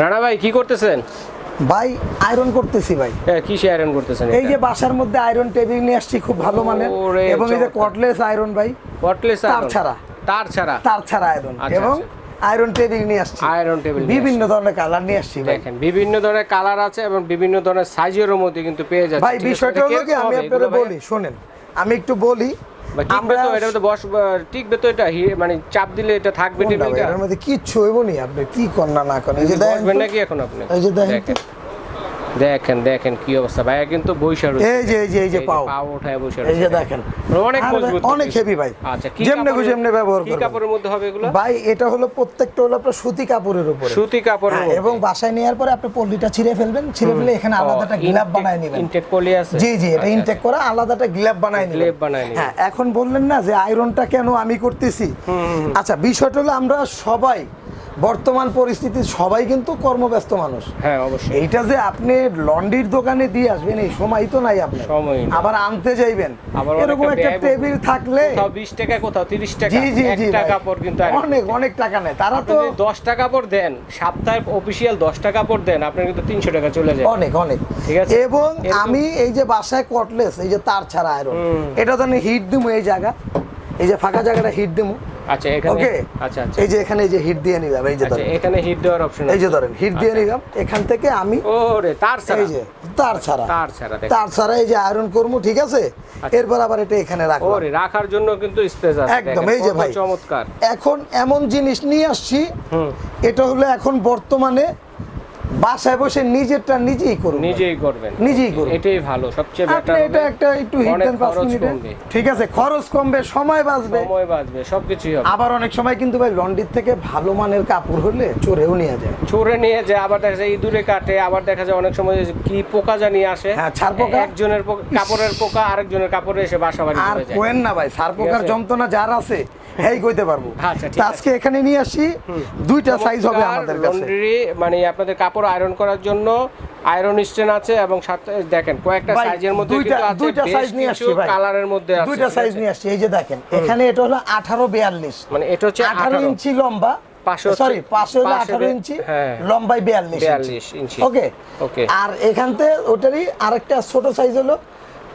রানা ভাই কি করতেছেন? ভাই আয়রন করতেছি ভাই। হ্যাঁ, কিসে আয়রন করতেছেন এই যে বাসার মধ্যে আয়রন টেবিল নিয়ে আসছি খুব ভালো মানের। ওরে, এবং এই যে। কটলেস আয়রন ভাই কটলেস তার ছাড়া। তার ছাড়া? তার ছাড়া আয়রন আচ্ছা, এবং আচ্ছা। আয়রন টেবিল নিয়ে আসছি। আয়রন টেবিল বিভিন্ন ধরনের কালার নিয়ে আসছি দেখেন বিভিন্ন ধরনের কালার আছে এবং বিভিন্ন ধরনের সাইজের মধ্যে কিন্তু পেয়ে যাচ্ছে ভাই বিষয়টা হলো কি আমি আপনাদের বলি শোনেন। আমি একটু বলি তো এটা তো বস টিকবে তো এটা মানে চাপ দিলে এটা থাকবে? এটার মধ্যে কিচ্ছু হইব নি আপনি কি করেন না করেন এই যে দেখেন নাকি এখন আপনি এই যে দেখেন। দেখেন দেখেন কি অবস্থা। ভাইয়া কিন্তু বৈশা রয়েছে এই যে এই যে এই যে পাও। পাও ওঠায় বৈশা এই যে দেখেন। অনেক মজবুত অনেক হেভি ভাই। আচ্ছা কি যেমনে কাপড়ের- যেমনে ব্যবহার কি কাপড়ের মধ্যে হবে এগুলো? ভাই এটা হলো প্রত্যেকটা হলো আপনার সুতি কাপড়ের উপরে। সুতি কাপড়ের হ্যাঁ, এবং বাসায় নেওয়ার পরে আপনি পল্লিটা ছিঁড়ে ফেলবেন। ছিঁড়ে ফেলে এখানে আলাদা একটা গিলাপ বানায় নেবেন। ইনটেক পলি আছে? জি জি এটা আচ্ছা, ইনটেক করা আলাদা একটা গিলাপ বানায় নেবেন। গ্লেভ বানায় নিবেন। হ্যাঁ এখন বললেন না যে আয়রনটা কেন আমি করতেছি? আচ্ছা বিষয়টা হলো আমরা সবাই বর্তমান পরিস্থিতি সবাই কিন্তু কর্মব্যস্ত মানুষ। হ্যাঁ অবশ্যই। এইটা যে আপনি লন্ড্রির দোকানে দিয়ে আসবেন এই সময় তো নাই আপনার। সময় আবার আনতে যাইবেন। আবার এরকম একটা টেবিল থাকলে কোথাও 20 টাকা কোথাও 30 টাকা জি কিন্তু অনেক অনেক টাকা নেয়। তারা তো যদি 10 টাকা কাপড় দেন সপ্তাহে অফিসিয়াল 10 টাকা কাপড় দেন আপনার কিন্তু 300 টাকা চলে যায়। অনেক অনেক। ঠিক আছে। এবং আমি এই যে বাসায় কটলেস এই যে তার ছাড়া আয়রন এটা তো হিট দিমু এই জায়গা। এই যে ফাঁকা জায়গাটা হিট দিমু। আচ্ছা এখানে ওকে আচ্ছা আচ্ছা। এই যে এখানে যে হিট দিয়ে নিলাম এই যে আচ্ছা এখানে হিট দেওয়ার অপশন এই যে ধরেন হিট দিয়ে নিলাম। এখান থেকে আমি ওরে তার ছাড়া। এই যে তার ছাড়া। তার ছাড়া তার ছাড়া এই যে আয়রন করব ঠিক আছে? এরপর আবার এটা এখানে রাখব ওরে রাখার জন্য কিন্তু স্পেস আছে একদম, এই যে ভাই। চমৎকার। এখন এমন জিনিস নিয়ে আসছি হুম। এটা হলো এখন বর্তমানে বাসায় বসে নিজেরটা নিজেই করুন নিজেই করবেন। নিজেই করুন। এটাই ভালো সবচেয়ে বেটার এটা একটা একটু হিট দেন পাঁচ খরচ মিনিটে। ঠিক আছে খরচ কমবে সময় বাঁচবে। সময় বাঁচবে সবকিছুই হবে। আবার অনেক সময় কিন্তু ভাই লন্ড্রির থেকে ভালো মানের কাপড় হলে চোরেও নিয়ে যায়। ছুঁড়ে নিয়ে যায় আবার দেখা যায় ইঁদুরে কাটে আবার দেখা যায় অনেক সময় কি পোকা জানি আসে। হ্যাঁ, ছাড় পোকা। একজনের কাপড়ের পোকা আরেকজনের কাপড়ে এসে বাসা বাড়ি আর কোয়েন না ভাই সার পোকার যন্ত্রণা যার আছে এই কইতে পারব। আচ্ছা, আজকে এখানে নিয়ে আসি দুইটা সাইজ হবে আমাদের কাছে। মানে আপনাদের কাপড় আয়রন করার জন্য আয়রন স্টেন আছে এবং সাথে দেখেন কয়েকটা সাইজের মধ্যে কিন্তু আছে দুইটা সাইজ নিয়ে আসছে ভাই। কালারের মধ্যে আছে দুইটা সাইজ নিয়ে আসছি এই যে দেখেন এখানে এটা হলো আঠারো বিয়াল্লিশ মানে এটা হচ্ছে আঠারো 18 ইঞ্চি লম্বা সরি পাশে হলো ইঞ্চি। লম্বাই 42 ইঞ্চি। ওকে. আর এখানতে ওটারই আরেকটা ছোট সাইজ হলো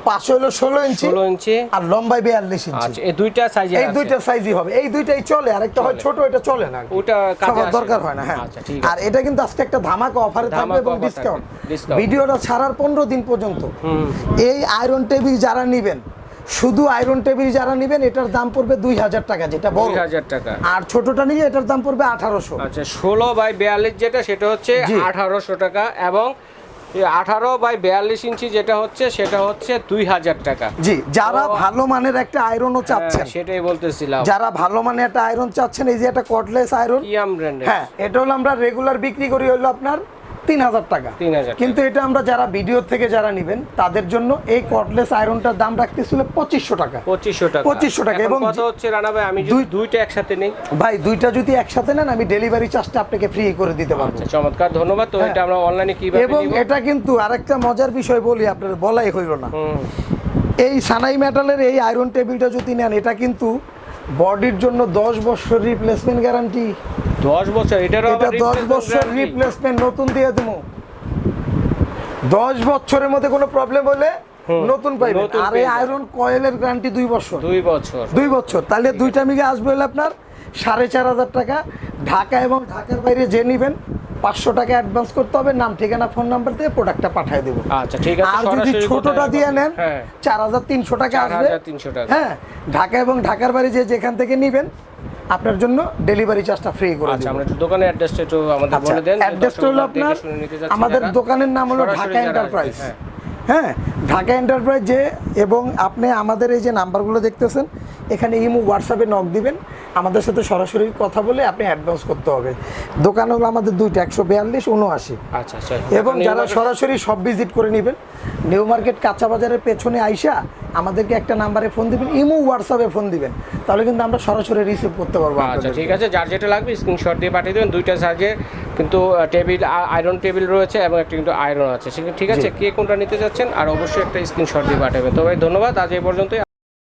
পাশে হলো ষোলো ইঞ্চি 16 ইঞ্চি। আর লম্বাই বিয়াল্লিশ ইঞ্চি। আচ্ছা এই দুইটা সাইজে এই দুইটা সাইজই হবে। এই দুইটাই চলে আর একটা হয় ছোট এটা চলে না ওটা সবার দরকার হয় না হ্যাঁ। আচ্ছা, আর এটা কিন্তু আজকে একটা ধামাকা অফারে থাকবে এবং ডিসকাউন্ট ভিডিওটা ছাড়ার পনেরো দিন পর্যন্ত। এই আয়রন টেবিল যারা নিবেন শুধু আয়রন টেবিল যারা নিবেন এটার দাম পড়বে দুই হাজার টাকা যেটা বড়। 2000 টাকা। আর ছোটটা নিয়ে এটার দাম পড়বে আঠারোশো। আচ্ছা ষোলো বাই বিয়াল্লিশ যেটা সেটা হচ্ছে আঠারোশো টাকা এবং আঠারো বাই বিয়াল্লিশ ইঞ্চি যেটা হচ্ছে সেটা হচ্ছে দুই হাজার টাকা। জি যারা ভালো মানের একটা আয়রনও চাচ্ছেন। হ্যাঁ, সেটাই বলতেছিলাম। যারা ভালো মানের একটা আয়রন চাচ্ছেন এই যে একটা কটলেস আয়রন ইয়াম ব্র্যান্ডের হ্যাঁ এটা হলো আমরা রেগুলার বিক্রি করি হলো আপনার তিন হাজার টাকা। কিন্তু এটা আমরা যারা ভিডিও থেকে যারা নিবেন তাদের জন্য এই কটলেস আয়রনটার দাম রাখতেছিল পঁচিশশো টাকা। পঁচিশশো টাকা। 2500 টাকা এবং হচ্ছে রানা ভাই আমি দুই- দুইটা একসাথে নেই। ভাই দুইটা যদি একসাথে নেন আমি ডেলিভারি চার্জটা আপনাকে ফ্রি করে দিতে পারব। আচ্ছা চমৎকার ধন্যবাদ। তো হ্যাঁ। এটা আমরা অনলাইনে কীভাবে এবং এটা কিন্তু আরেকটা মজার বিষয় বলি আপনার বলাই হইল না। এই সানাই মেটালের এই আয়রন টেবিলটা যদি নেন এটা কিন্তু বডির জন্য দশ বছর রিপ্লেসমেন্ট গ্যারান্টি দশ বছর এটারও এটা আবার দশ replacement বছর রিপ্লেসমেন্ট নতুন দিয়ে দেবো দশ বছরের মধ্যে কোনো প্রবলেম হলে নতুন নতুন আর এই আয়রন কয়েলের গ্যারান্টি দুই বছর। দুই বছর। দুই বছর। তাহলে দুইটা মিলে আসবে হলে আপনার সাড়ে চার হাজার টাকা। ঢাকা এবং ঢাকার বাইরে যে নেবেন পাঁচশো টাকা অ্যাডভান্স করতে হবে নাম ঠিকানা ফোন নাম্বার দিয়ে প্রোডাক্টটা পাঠিয়ে দেবো। আচ্ছা ঠিক আছে আর যদি ছোটটা দিয়ে নেন হ্যাঁ। চার হাজার তিনশো টাকা আসবে 4300 টাকা। হ্যাঁ ঢাকা এবং ঢাকার বাড়ি যে যেখান থেকে নেবেন আপনার জন্য ডেলিভারি চার্জটা ফ্রি করে আচ্ছা আমরা দোকানের অ্যাড্রেসটা একটু আমাদের আচ্ছা বলে দেন অ্যাড্রেসটা হলো আপনার আমাদের দোকানের নাম হলো ঢাকা এন্টারপ্রাইজ হ্যাঁ। হ্যাঁ ঢাকা এন্টারপ্রাইজ যে এবং আপনি আমাদের এই যে নাম্বারগুলো দেখতেছেন এখানে ইমো হোয়াটসঅ্যাপে নক দিবেন। আমাদের সাথে সরাসরি কথা বলে আপনি অ্যাডভান্স করতে হবে। দোকান হলো আমাদের দুইটা একশো বিয়াল্লিশ উনআশি। আচ্ছা আচ্ছা। এবং যারা সরাসরি সব ভিজিট করে নেবেন নিউ মার্কেট কাঁচা বাজারের পেছনে আইসা আমাদেরকে একটা নাম্বারে ফোন দিবেন ইমো হোয়াটসঅ্যাপে ফোন দিবেন। তাহলে কিন্তু আমরা সরাসরি রিসিভ করতে পারব আচ্ছা ঠিক আছে যার যেটা লাগবে স্ক্রিনশট দিয়ে পাঠিয়ে দেবেন। দুইটা সাইজে কিন্তু টেবিল আয়রন টেবিল রয়েছে এবং একটা কিন্তু আয়রন আছে। সেখানে ঠিক আছে কে কোনটা নিতে যাচ্ছেন আর অবশ্যই একটা স্ক্রিনশট দিয়ে পাঠাবেন। তো ভাই ধন্যবাদ। আজ এই পর্যন্তই।